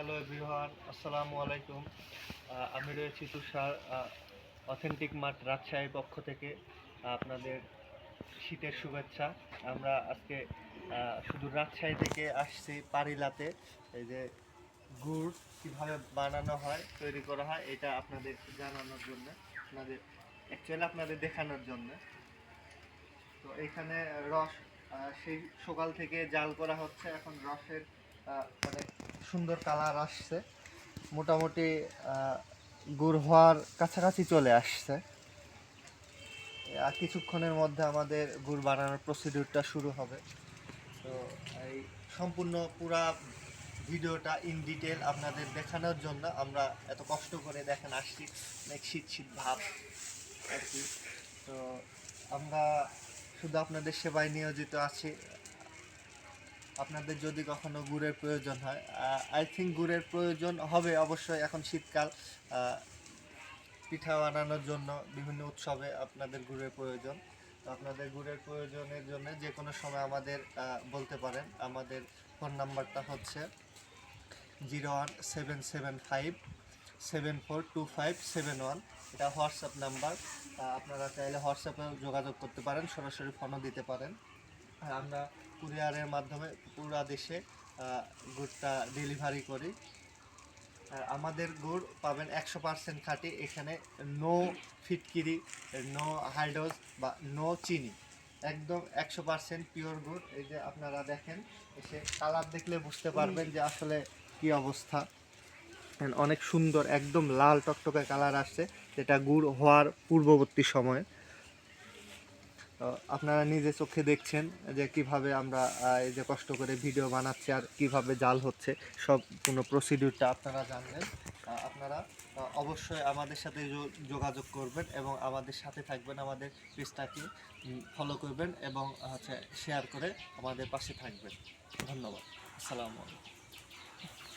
Hello everyone, আসসালামু আলাইকুম। আমি রয়েছি তুষার অথেন্টিক মার্ট রাজশাহীর পক্ষ থেকে আপনাদের শীতের শুভেচ্ছা। আমরা আজকে শুধু রাজশাহী থেকে আসছি পারিলাতে। এই যে গুড় কীভাবে বানানো হয়, তৈরি করা হয়, এটা আপনাদের জানানোর জন্য, আপনাদের অ্যাকচুয়ালি আপনাদের দেখানোর জন্য। তো এখানে রস সেই সকাল থেকে জাল করা হচ্ছে, এখন রসের মানে সুন্দর কালার আসছে। মোটামুটি গুড় হওয়ার কাছাকাছি চলে আসছে। আর কিছুক্ষণের মধ্যে আমাদের গুড় বানানোর প্রসিডিউরটা শুরু হবে। তো এই সম্পূর্ণ পুরা ভিডিওটা ইন ডিটেল আপনাদের দেখানোর জন্য আমরা এত কষ্ট করে দেখেন আসছি অনেক শীত শীত ভাব আর কি। তো আমরা শুধু আপনাদের সেবায় নিয়োজিত আছি। আপনাদের যদি কখনো গুড়ের প্রয়োজন হয় আই থিঙ্ক গুড়ের প্রয়োজন হবে অবশ্যই এখন শীতকাল। পিঠা বানানোর জন্য বিভিন্ন উৎসবে আপনাদের গুড়ের প্রয়োজন। তো আপনাদের গুড়ের প্রয়োজনের জন্য যে কোনো সময় আমাদের বলতে পারেন, আমাদের ফোন নাম্বারটা হচ্ছে zero one seven seven five seven four two five seven one. এটা হোয়াটসঅ্যাপ নাম্বার। আপনারা চাইলে হোয়াটসঅ্যাপেও যোগাযোগ করতে পারেন, সরাসরি ফোনও দিতে পারেন। আর আমরা কুরিয়ারের মাধ্যমে পুরা দেশে গুড়টা ডেলিভারি করি। আমাদের গুড় পাবেন একশো পার্সেন্ট খাঁটি, এখানে নো ফিটকিরি নো হাইডোজ বা নো চিনি। একদম একশো পার্সেন্ট পিওর গুড়। এই যে আপনারা দেখেন, এসে কালার দেখলে বুঝতে পারবেন যে আসলে কি অবস্থা। অনেক সুন্দর, একদম লাল টকটকে কালার আসছে, যেটা গুড় হওয়ার পূর্ববর্তী সময়। আপনারা নিজে চোখে দেখছেন যে কীভাবে আমরা এই যে কষ্ট করে ভিডিও বানাচ্ছি আর কীভাবে জাল হচ্ছে সব কোনো প্রসিডিউরটা আপনারা জানবেন। আহ, আপনারা অবশ্যই আমাদের সাথে যোগাযোগ করবেন এবং আমাদের সাথে থাকবেন আমাদের পেজটাকে ফলো করবেন এবং হচ্ছে শেয়ার করে আমাদের পাশে থাকবেন। ধন্যবাদ। আসসালামু আলাইকুম।